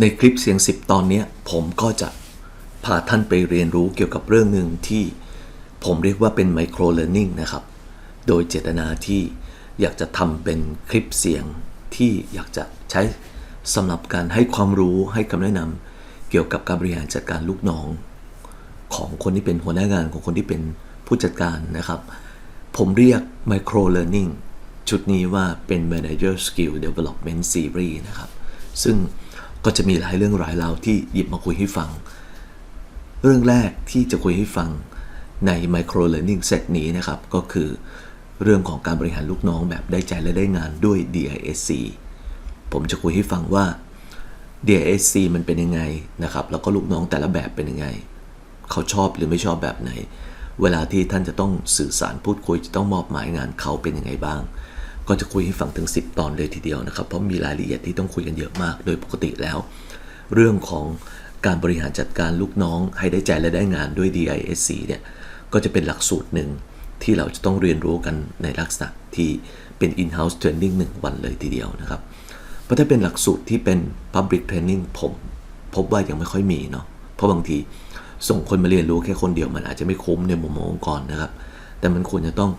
ในคลิปเสียง 10 ตอนนี้ผมก็จะพาท่านไปเรียนรู้เกี่ยวกับเรื่องหนึ่งที่ผมเรียกว่าเป็นไมโครเล a r น i n g นะครับ โดยเจตนาที่อยากจะทำเป็นคลิปเสียงที่อยากจะใช้สำหรับการให้ความรู้ให้คำแนะนำเกี่ยวกับการบริหารจัดการลูกน้อง ของคนที่เป็นหัวหน้างานของคนที่เป็น ผู้จัดการนะครับ ผมเรียก Micro Learning ชุดนี้ว่าเป็น Manager Skill Development Series นะครับ ซึ่งก็จะมีหลายเรื่องหลายราวที่หยิบมาคุยให้ฟัง เรื่องแรกที่จะคุยให้ฟังใน Micro Learning Set นี้นะครับ ก็คือเรื่องของการบริหารลูกน้องแบบได้ใจและได้งานด้วย DISC ผมจะคุยให้ฟังว่า DISC มันเป็นยังไงนะครับ แล้วก็ลูกน้องแต่ละแบบเป็นยังไง เขาชอบหรือไม่ชอบแบบไหน เวลาที่ท่านจะต้องสื่อสารพูดคุยจะต้องมอบหมายงานเขาเป็นยังไงบ้าง ก็จะคุยให้ฟังถึง 10 ตอนเลยทีเดียวนะครับ เพราะมีรายละเอียดที่ต้องคุยกันเยอะมาก โดยปกติแล้ว เรื่องของการบริหารจัดการลูกน้องให้ได้ใจและได้งานด้วย DISC เนี่ยก็จะเป็นหลักสูตรหนึ่งที่เราจะต้องเรียนรู้กันในลักษณะที่เป็น in-house training 1 วันเลยทีเดียวนะครับ เพราะถ้าเป็นหลักสูตรที่เป็น public training ผม พบว่ายังไม่ค่อยมีเนาะเพราะบางที ส่งคนมาเรียนรู้แค่คนเดียวมันอาจจะไม่คุ้มในมุมมององค์กรนะครับ แต่มันควรจะต้อง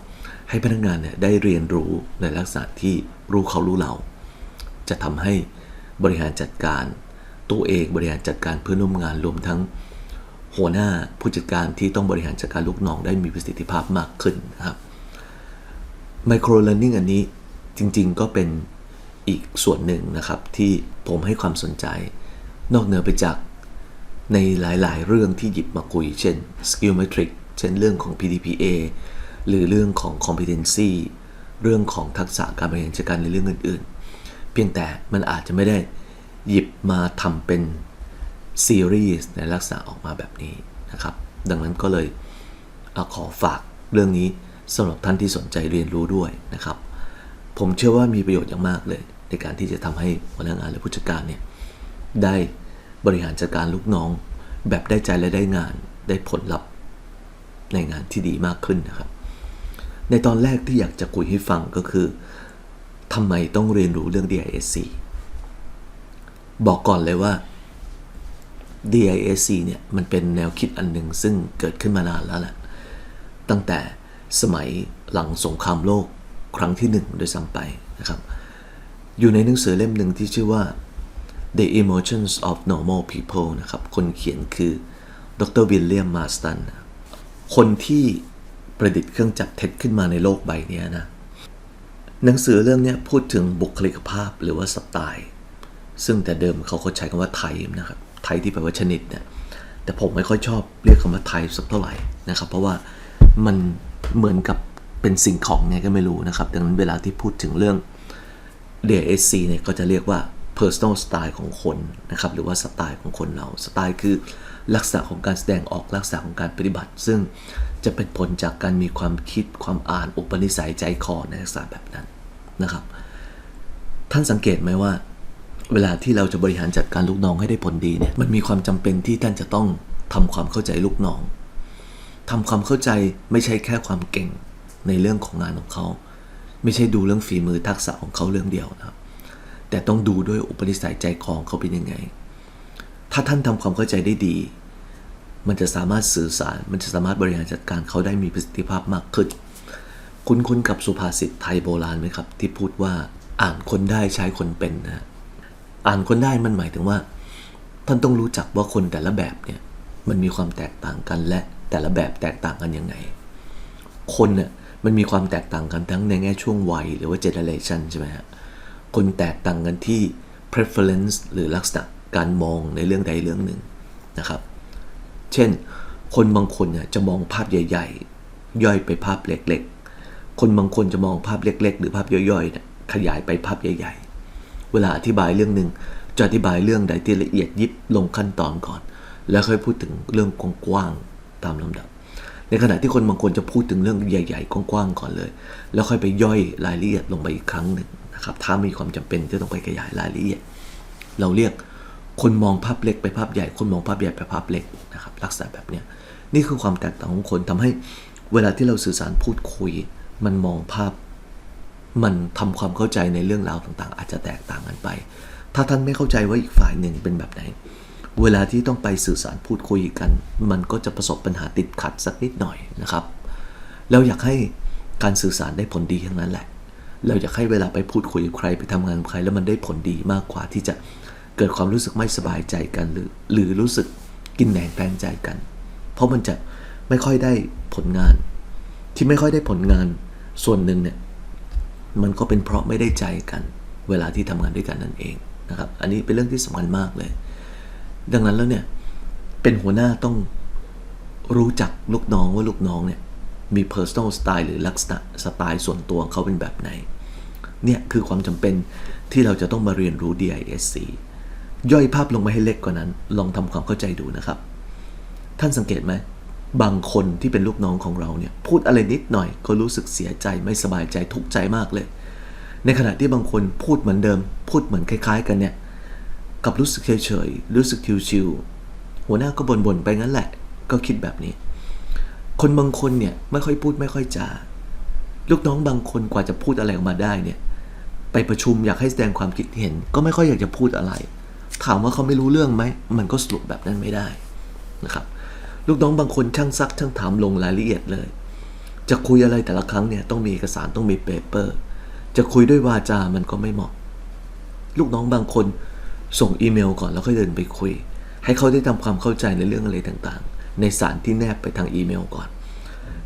ให้พนักงานเนี่ยได้เรียนรู้ในลักษณะที่รู้เขารู้เรา จะทำให้บริหารจัดการตัวเองบริหารจัดการเพื่อนร่วมงานรวมทั้งหัวหน้าผู้จัดการที่ต้องบริหารจัดการลูกน้องได้มีประสิทธิภาพมากขึ้นนะครับไมโครเล a r n i n g อันนี้จริง ๆ ก็เป็นอีกส่วนหนึ่งนะครับที่ผมให้ความสนใจ นอกเหนือไปจาก ในหลายๆ เรื่องที่หยิบมาคุย เช่น skill metric เช่นเรื่องของ PDPA หรือเรื่องของ competency เรื่องของทักษะการบริหารจัดการในเรื่องอื่น ๆ เพียงแต่มันอาจจะไม่ได้หยิบมาทำเป็นซีรีส์ในลักษณะออกมาแบบนี้นะครับ ดังนั้นก็เลยเอขอฝากเรื่องนี้สำหรับท่านที่สนใจเรียนรู้ด้วยนะครับ ผมเชื่อว่ามีประโยชน์อย่างมากเลย ในการที่จะทำให้พนักงานและผู้จัดการเนี่ยได้ บริหารจัดการลูกน้อง แบบได้ใจและได้งานได้ผลลัพธ์ในงานที่ดีมากขึ้นนะครับ ในตอนแรกที่อยากจะคุยให้ฟังก็คือทำไมต้องเรียนรู้เรื่อง DISC บอกก่อนเลยว่า DISC เนี่ยมันเป็นแนวคิดอันหนึ่งซึ่งเกิดขึ้นมานานแล้วแหละ ตั้งแต่สมัยหลังสงครามโลกครั้งที่หนึ่งโดยซ้ำไปนะครับ อยู่ในหนังสือเล่มหนึ่งที่ชื่อว่า The Emotions of Normal People นะครับ คนเขียนคือดรวิลเลียมมาสตัน คนที่ประดิษฐ์เครื่องจักรเท็จขึ้นมาในโลกใบนี้นะ หนังสือเรื่องนี้พูดถึงบุคลิกภาพหรือว่าสไตล์ ซึ่งแต่เดิมเขาเขาใช้คำว่าไทป์นะครับ ไทป์ที่แปลว่าชนิดเนี่ย แต่ผมไม่ค่อยชอบเรียกคำว่าไทป์สักเท่าไหร่นะครับ เพราะว่ามันเหมือนกับเป็นสิ่งของไงก็ไม่รู้นะครับ ดังนั้นเวลาที่พูดถึงเรื่อง DSC เนี่ยก็จะเรียกว่า personal style ของคนนะครับหรือว่าสไตล์ของคนเราสไตล์คือลักษณะของการแสดงออกลักษณะของการปฏิบัติ ซึ่งจะเป็นผลจากการมีความคิดความอ่านอุปนิสัยใจคอในลักษณะแบบนั้นนะครับ ท่านสังเกตไหมว่า เวลาที่เราจะบริหารจัดการลูกน้องให้ได้ผลดีเนี่ยมันมีความจำเป็นที่ท่านจะต้องทำความเข้าใจลูกน้องทำความเข้าใจไม่ใช่แค่ความเก่งในเรื่องของงานของเขา ไม่ใช่ดูเรื่องฝีมือทักษะของเขาเรื่องเดียวนะครับ แต่ต้องดูด้วยอุปนิสัยใจคอของเขาเป็นยังไง ถ้าท่านทำความเข้าใจได้ดี มันจะสามารถสื่อสาร มันจะสามารถบริหารจัดการเขาได้มีประสิทธิภาพมากขึ้น คุณคุ้นกับสุภาษิตไทยโบราณไหมครับ ที่พูดว่าอ่านคนได้ใช้คนเป็นนะอ่านคนได้มันหมายถึงว่า ท่านต้องรู้จักว่าคนแต่ละแบบเนี่ยมันมีความแตกต่างกันและแต่ละแบบแตกต่างกันยังไง คนเนี่ยมันมีความแตกต่างกันทั้งในแง่ช่วงวัยหรือว่า generation ใช่ไหมฮะ คนแตกต่างกันที่ preference หรือลักษณะการมองในเรื่องใดเรื่องหนึ่งนะครับ เช่น คนบางคนเนี่ยจะมองภาพใหญ่ ๆ ย่อยไปภาพเล็กๆ คนบางคนจะมองภาพเล็ก ๆ หรือภาพย่อยๆเนี่ยขยายไปภาพใหญ่ ๆ เวลาอธิบายเรื่องหนึ่งจะอธิบายเรื่องใดที่ละเอียดยิบลงขั้นตอนก่อน แล้วค่อยพูดถึงเรื่องกว้างๆตามลำดับ ในขณะที่คนบางคนจะพูดถึงเรื่องใหญ่ ๆ กว้างๆก่อนเลย แล้วค่อยไปย่อยรายละเอียดลงไปอีกครั้งหนึ่ง นะครับถ้ามีความจำเป็นจะต้องไปขยายรายละเอียด เราเรียกคนมองภาพเล็กไปภาพใหญ่ คนมองภาพใหญ่ไปภาพเล็กนะครับลักษณะแบบเนี้ยนี่คือความแตกต่างของคนทำให้เวลาที่เราสื่อสารพูดคุย มันมองภาพ มันทำความเข้าใจในเรื่องราวต่างๆ อาจจะแตกต่างกันไป ถ้าท่านไม่เข้าใจว่าอีกฝ่ายหนึ่งเป็นแบบไหน เวลาที่ต้องไปสื่อสารพูดคุยกัน มันก็จะประสบปัญหาติดขัดสักนิดหน่อยนะครับ เราอยากให้การสื่อสารได้ผลดีทั้งนั้นแหละ เราอยากให้เวลาไปพูดคุยกับใครไปทำงานกับใครแล้วมันได้ผลดีมากกว่าที่จะเกิดความรู้สึกไม่สบายใจกัน หรือหรือรู้สึกกินแหนงแปลงใจกัน เพราะมันจะไม่ค่อยได้ผลงาน ที่ไม่ค่อยได้ผลงานส่วนหนึ่งเนี่ยมันก็เป็นเพราะไม่ได้ใจกัน เวลาที่ทำงานด้วยกันนั่นเองนะครับ อันนี้เป็นเรื่องที่สำคัญมากเลย ดังนั้นแล้วเนี่ยเป็นหัวหน้าต้องรู้จักลูกน้องว่าลูกน้องเนี่ย มี personal style หรือลักษณะสไตล์ส่วนตัวของเขาเป็นแบบไหน เนี่ยคือความจำเป็นที่เราจะต้องมาเรียนรู้ DISC ย่อยภาพลงมาให้เล็กกว่านั้น ลองทำความเข้าใจดูนะครับ ท่านสังเกตไหม บางคนที่เป็นลูกน้องของเราเนี่ย พูดอะไรนิดหน่อยก็รู้สึกเสียใจไม่สบายใจทุกข์ใจมากเลย ในขณะที่บางคนพูดเหมือนเดิม พูดเหมือนคล้ายๆ กันเนี่ย กับรู้สึกเฉยๆ รู้สึกชิวๆหัวหน้าก็บ่นๆไปงั้นแหละ ก็คิดแบบนี้ คนบางคนเนี่ยไม่ค่อยพูดไม่ค่อยจาลูกน้องบางคนกว่าจะพูดอะไรออกมาได้เนี่ยไปประชุมอยากให้แสดงความคิดเห็น ก็ไม่ค่อยอยากจะพูดอะไร ถามว่าเขาไม่รู้เรื่องไหมมันก็สรุปแบบนั้นไม่ได้นะครับลูกน้องบางคนช่างซักช่างถามลงรายละเอียดเลย จะคุยอะไรแต่ละครั้งเนี่ยต้องมีเอกสารต้องมีเปเปอร์ จะคุยด้วยวาจา มันก็ไม่เหมาะ ลูกน้องบางคนส่งอีเมลก่อนแล้วค่อยเดินไปคุย ให้เขาได้ทำความเข้าใจในเรื่องอะไรต่างๆ ในสารที่แนบไปทางอีเมลก่อน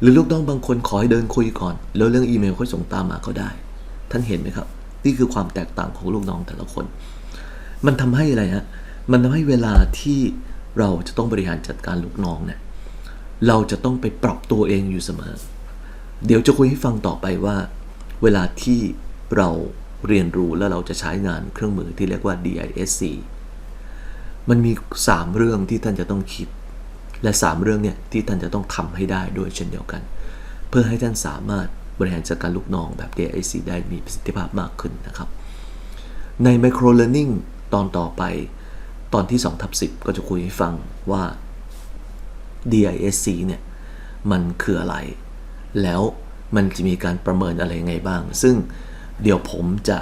หรือลูกน้องบางคนขอให้เดินคุยก่อน แล้วเรื่องอีเมลค่อยส่งตามมาก็ได้ ท่านเห็นไหมครับ นี่คือความแตกต่างของลูกน้องแต่ละคน มันทำให้อะไรฮะมันทำให้เวลาที่เราจะต้องบริหารจัดการลูกน้องเนี่ยเราจะต้องไปปรับตัวเองอยู่เสมอ เดี๋ยวจะคุยให้ฟังต่อไปว่า เวลาที่เราเรียนรู้แล้วเราจะใช้งานเครื่องมือที่เรียกว่า DISC มันมี 3 เรื่องที่ท่านจะต้องคิด และ 3 เรื่องเนี่ยที่ท่านจะต้องทำให้ได้ด้วยเช่นเดียวกัน เพื่อให้ท่านสามารถบริหารจัดการลูกน้องแบบ D.I.C. ได้มีประสิทธิภาพมากขึ้นนะครับ ใน Micro Learning ตอนต่อไปตอนที่2ทับ10 ก็จะคุยให้ฟังว่า DISC เนี่ยมันคืออะไร แล้วมันจะมีการประเมินอะไรยังไงบ้าง ซึ่งเดี๋ยวผมจะ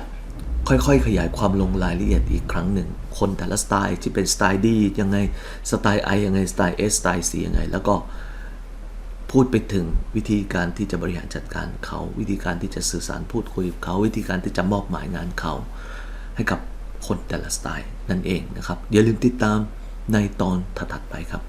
ค่อยๆ ขยายความลงรายละเอียดอีกครั้งหนึ่ง คนแต่ละสไตล์ที่เป็นสไตล์ดียังไง สไตล์ I ยังไง สไตล์ S สสไตล์ C ยังไง แล้วก็พูดไปถึงวิธีการที่จะบริหารจัดการเขา วิธีการที่จะสื่อสารพูดคุยกับเขา วิธีการที่จะมอบหมายงานเขา ให้กับคนแต่ละสไตล์นั่นเองนะครับ อย่าลืมติดตามในตอนถัดๆไปครับ